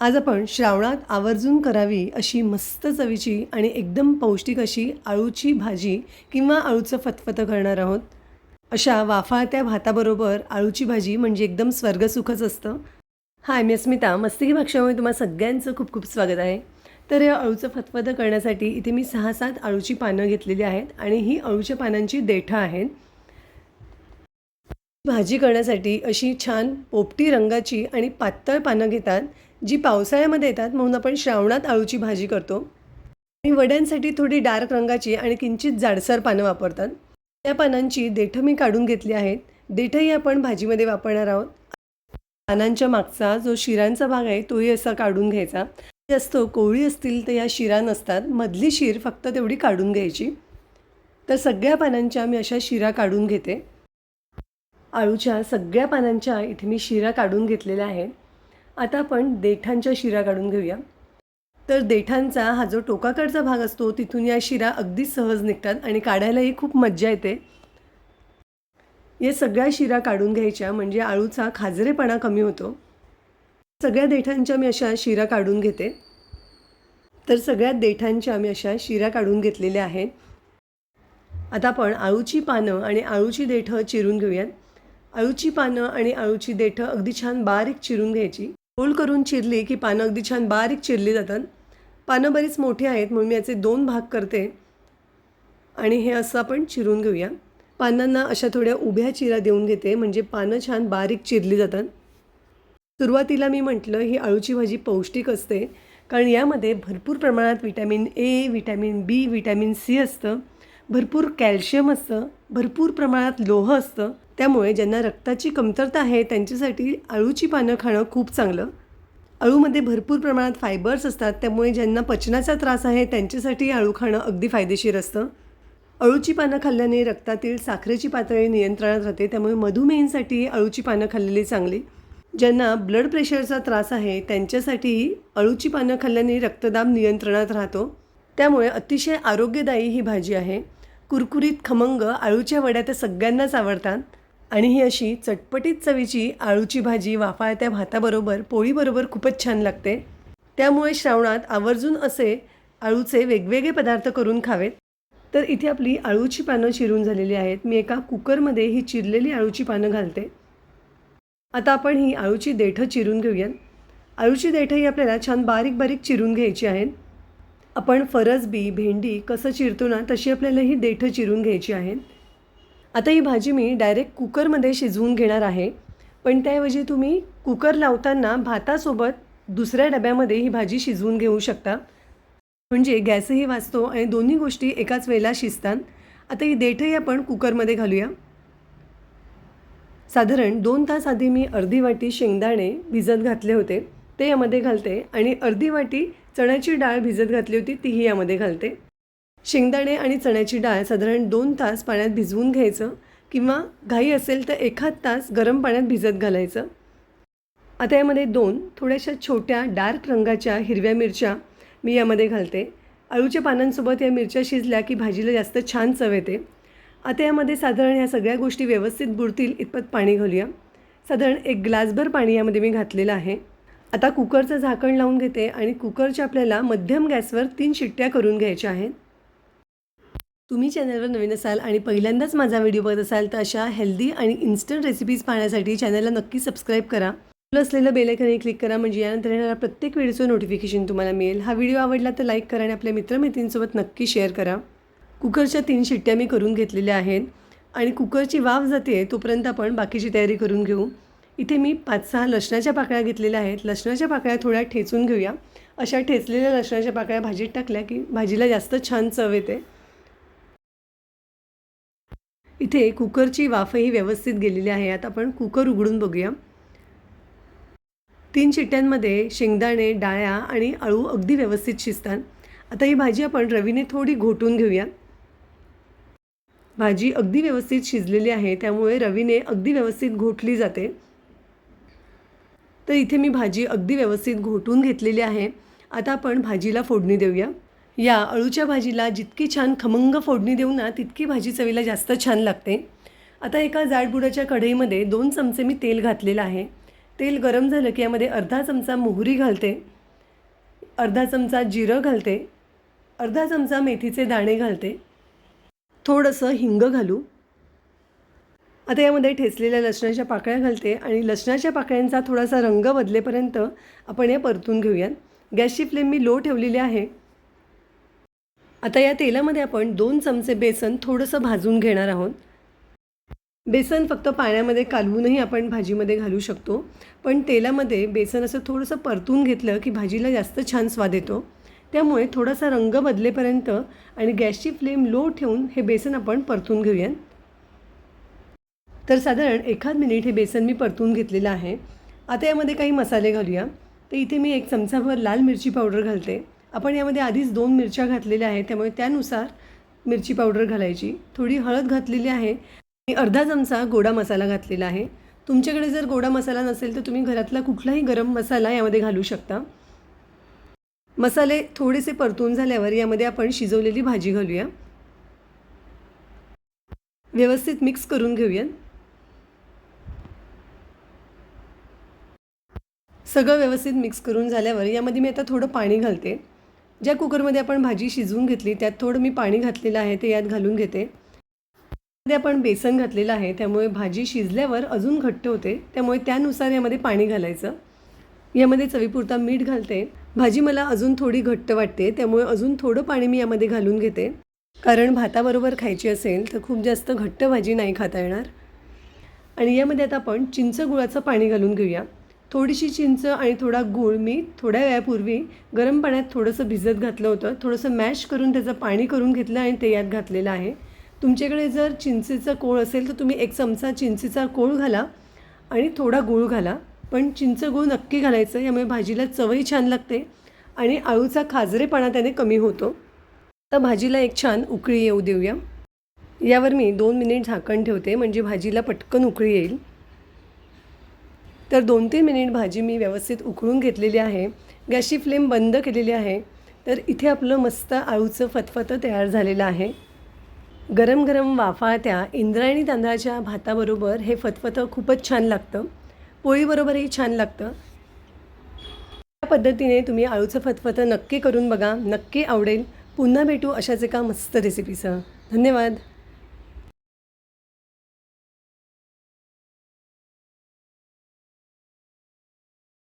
आज आपण श्रावणात आवर्जून करावी अशी मस्त चवीची आणि एकदम पौष्टिक अशी आळूची भाजी किंवा आळूचं फतफतं करणार आहोत. अशा वाफाळत्या भाताबरोबर आळूची भाजी म्हणजे एकदम स्वर्गसुखच असतं. हाय मी अस्मिता. मस्तिकी भाषामध्ये तुम्हाला सगळ्यांचं खूप खूप स्वागत आहे. तर या अळूचं फतफतं करण्यासाठी इथे मी सहा सात अळूची पानं घेतलेली आहेत आणि ही अळूच्या पानांची देठं आहेत. भाजी करण्यासाठी अशी छान पोपटी रंगाची आणि पातळ पानं घेतात जी पावसाळ्यामध्ये येतात म्हणून आपण श्रावणात आळूची भाजी करतो. आणि वड्यांसाठी थोडी डार्क रंगाची आणि किंचित जाडसर पानं वापरतात. त्या पानांची देठं मी काढून घेतली आहेत. देठंही आपण भाजीमध्ये वापरणार आहोत. पानांच्या मागचा जो शिरांचा भाग आहे तोही असा काढून घ्यायचा. जास्त कोवळी असतील तर या शिरा नसतात. मधली शिर फक्त तेवढी काढून घ्यायची. तर सगळ्या पानांच्या मी अशा शिरा काढून घेते. आळूच्या सगळ्या पानांच्या इथे मी शिरा काढून घेतलेल्या आहेत. आता आपण देठांच्या शिरा काढून घेऊया. तर देठांचा हा जो टोकाकडचा भाग असतो तिथून या शिरा अगदी सहज निघतात आणि काढायलाही खूप मज्जा येते. या सगळ्या शिरा काढून घ्यायच्या म्हणजे आळूचा खाजरेपणा कमी होतो. सगळ्या देठांच्या मी अशा शिरा काढून घेते. तर सगळ्या देठांच्या मी अशा शिरा काढून घेतलेल्या आहेत. आता आपण आळूची पानं आणि आळूची देठं चिरून घेऊयात. अळूची पानं आणि अळूची देठं अगदी छान बारीक चिरून घ्यायची. गोल करून चिरली की पानं अगदी छान बारीक चिरली जातात. पानं बरीच मोठी आहेत म्हणून मी याचे दोन भाग करते. आणि हे असं आपण चिरून घेऊया. पानांना अशा थोड्या उभ्या चिरा देऊन घेते म्हणजे पानं छान बारीक चिरली जातात. सुरुवातीला मी म्हटलं ही अळूची भाजी पौष्टिक असते कारण यामध्ये भरपूर प्रमाणात vitamin A vitamin B vitamin C असतं. भरपूर कॅल्शियम असतं. भरपूर प्रमाणात लोह असतं. त्यामुळे ज्यांना रक्ताची कमतरता आहे त्यांच्यासाठी अळूची पानं खाणं खूप चांगलं. अळूमध्ये भरपूर प्रमाणात फायबर्स असतात त्यामुळे ज्यांना पचनाचा त्रास आहे त्यांच्यासाठी अळू खाणं अगदी फायदेशीर असतं. अळूची पानं खाल्ल्याने रक्तातील साखरेची पातळी नियंत्रणात राहते त्यामुळे मधुमेहींसाठी अळूची पानं खाल्लेली चांगली. ज्यांना ब्लड प्रेशरचा त्रास आहे त्यांच्यासाठीही अळूची पानं खाल्ल्याने रक्तदाब नियंत्रणात राहतो. त्यामुळे अतिशय आरोग्यदायी ही भाजी आहे. कुरकुरीत खमंग अळूच्या वड्या तर सगळ्यांनाच आवडतात. आणि ही अशी चटपटीत चवीची आळूची भाजी वाफाळत्या भाताबरोबर पोळीबरोबर खूपच छान लागते. त्यामुळे श्रावणात आवर्जून असे आळूचे वेगवेगळे पदार्थ करून खावेत. तर इथे आपली आळूची पानं चिरून झालेली आहेत. मी एका कुकरमध्ये ही चिरलेली आळूची पानं घालते. आता आपण ही आळूची देठं चिरून घेऊयात. आळूची देठं ही आपल्याला छान बारीक बारीक चिरून घ्यायची आहेत. आपण फरसबी भेंडी कसं चिरतो ना तशी आपल्याला ही देठं चिरून घ्यायची आहेत. आता ही भाजी मी डायरेक्ट कुकरमध्ये शिजवून घेणार आहे. पण त्याऐवजी तुम्ही कुकर लावताना भातासोबत दुसऱ्या डब्यामध्ये ही भाजी शिजवून घेऊ शकता. म्हणजे गॅसही वाचतो आणि दोन्ही गोष्टी एकाच वेळेला शिजतात. आता ही देठही आपण कुकरमध्ये घालूया. साधारण दोन तास आधी मी अर्धी वाटी शेंगदाणे भिजत घातले होते. ते यामध्ये घालते आणि अर्धी वाटी चण्याची डाळ भिजत घातली होती तीही यामध्ये घालते. शेंगदाणे आणि चण्याची डाळ साधारण दोन तास पाण्यात भिजवून घ्यायचं किंवा घाई असेल तर एखाद तास गरम पाण्यात भिजत घालायचं. आता यामध्ये दोन थोड्याशा छोट्या डार्क रंगाच्या हिरव्या मिरच्या मी यामध्ये घालते. आळूच्या पानांसोबत या मिरच्या शिजल्या की भाजीला जास्त छान चव येते. आता यामध्ये साधारण ह्या सगळ्या गोष्टी व्यवस्थित बुडतील इतपत पाणी घालूया. साधारण एक ग्लासभर पाणी यामध्ये मी घातलेलं आहे. आता कुकरचं झाकण लावून घेते आणि कुकरच्या आपल्याला मध्यम गॅसवर तीन शिट्ट्या करून घ्यायच्या आहेत. तुम्ही चॅनलवर नवीन असाल आणि पहिल्यांदाच माझा व्हिडिओ बघत असाल तर अशा हेल्दी आणि इन्स्टंट रेसिपीज पाहण्यासाठी चॅनलला नक्की सबस्क्राईब करा. असलेलं बेलायकनही क्लिक करा म्हणजे यानंतर येणारा प्रत्येक व्हिडिओचं नोटिफिकेशन तुम्हाला मिळेल. हा व्हिडिओ आवडला तर लाईक करा आणि आपल्या मित्रमैत्रिणींसोबत नक्की शेअर करा. कुकरच्या तीन शिट्ट्या मी करून घेतलेल्या आहेत आणि कुकरची वाफ जाते तोपर्यंत आपण बाकीची तयारी करून घेऊ. इथे मी पाच सहा लसणाच्या पाकळ्या घेतलेल्या आहेत. लसणाच्या पाकळ्या थोड्या ठेचून घेऊया. अशा ठेचलेल्या लसणाच्या पाकळ्या भाजीत टाकल्या की भाजीला जास्त छान चव येते. इथे कुकरची वाफही व्यवस्थित गेलेली आहे. आता आपण कुकर उघडून बघूया. तीन शिट्ट्यांमध्ये शेंगदाणे डाळ्या आणि अळू अगदी व्यवस्थित शिजतात. आता ही भाजी आपण रवीने थोडी घोटून घेऊया. भाजी अगदी व्यवस्थित शिजलेली आहे त्यामुळे रवीने अगदी व्यवस्थित घोटली जाते. तर इथे मी भाजी अगदी व्यवस्थित घोटून घेतलेली आहे. आता आपण भाजीला फोडणी देऊया. या अळूच्या भाजीला जितकी छान खमंग फोडणी देऊ ना तितकी भाजी चवीला जास्त छान लागते. आता एका जाडबुडाच्या कढईमध्ये दोन चमचे मी तेल घातलेलं आहे. तेल गरम झालं की यामध्ये अर्धा चमचा मोहरी घालते अर्धा चमचा जिरं घालते अर्धा चमचा मेथीचे दाणे घालते थोडंसं हिंग घालू. आता यामध्ये ठेचलेल्या लसणाच्या पाकळ्या घालते आणि लसणाच्या पाकळ्यांचा थोडासा रंग बदलेपर्यंत आपण या परतून घेऊयात. गॅसची फ्लेम मी लो ठेवलेली आहे. आता या तेलामध्ये आपण दोन चमचे बेसन थोडंसं भाजून घेणार आहोत. बेसन फक्त पाण्यामध्ये कालवूनही आपण भाजीमध्ये घालू शकतो. पण तेलामध्ये बेसन असं थोडंसं परतून घेतलं की भाजीला जास्त छान स्वाद येतो. त्यामुळे थोडासा रंग बदलेपर्यंत आणि गॅसची फ्लेम लो ठेवून हे बेसन आपण परतून घेऊयात. तर साधारण एखाद मिनिट हे बेसन मी परतून घेतलेलं आहे. आता यामध्ये काही मसाले घालूया. तर इथे मी एक चमचाभर लाल मिरची पावडर घालते. आपण यामध्ये आधीच दोन मिरच्या घातलेल्या आहेत त्यामुळे त्यानुसार मिरची पावडर घालायची. थोडी हळद घातलेली आहे आणि अर्धा चमचा गोडा मसाला घातलेला आहे. तुमच्याकडे जर गोडा मसाला नसेल तर तुम्ही घरातला कुठलाही गरम मसाला यामध्ये घालू शकता. मसाले थोडेसे परतून झाल्यावर यामध्ये आपण शिजवलेली भाजी घालूया. व्यवस्थित मिक्स करून घेऊया. सगळं व्यवस्थित मिक्स करून झाल्यावर यामध्ये मी आता थोडं पाणी घालते. ज्या कुकरमध्ये आपण भाजी शिजवून घेतली त्यात थोडं मी पाणी घातलेलं आहे ते यात घालून घेते. त्यामध्ये आपण बेसन घातलेलं आहे त्यामुळे भाजी शिजल्यावर अजून घट्ट होते त्यामुळे त्यानुसार यामध्ये पाणी घालायचं. यामध्ये चवीपुरता मीठ घालते. भाजी मला अजून थोडी घट्ट वाटते त्यामुळे अजून थोडं पाणी मी यामध्ये घालून घेते. कारण भाताबरोबर खायची असेल तर खूप जास्त घट्ट भाजी नाही खाता येणार. आणि यामध्ये आता आपण चिंच गुळाचं पाणी घालून घेऊया. थोडीशी चिंच आणि थोडा गूळ मी थोड्या वेळापूर्वी गरम पाण्यात थोडंसं भिजत घातलं होतं. थोडंसं मॅश करून त्याचं पाणी करून घेतलं आणि ते यात घातलेलं आहे. तुमच्याकडे जर चिंचेचा कोळ असेल तर तुम्ही एक चमचा चिंचेचा कोळ घाला आणि थोडा गूळ घाला. पण चिंच गूळ नक्की घालायचं यामुळे भाजीला चवही छान लागते आणि आळूचा खाजरेपणा त्याने कमी होतो. तर भाजीला एक छान उकळी येऊ देऊया. यावर मी दोन मिनिट झाकण ठेवते म्हणजे भाजीला पटकन उकळी येईल. तर दोन तीन मिनिट भाजी मी व्यवस्थित उकळून घेतलेली आहे. गॅसची फ्लेम बंद केलेली आहे. तर इथे आपलं मस्त आळूचं फतफतं तयार झालेलं आहे. गरम गरम वाफाळत्या इंद्रायणी तांदळाच्या भाताबरोबर हे फतफतं खूपच छान लागतं. पोळीबरोबरही छान लागतं. या पद्धतीने तुम्ही आळूचं फतफतं नक्की करून बघा. नक्की आवडेल. पुन्हा भेटू अशाच एका मस्त रेसिपीसह धन्यवाद.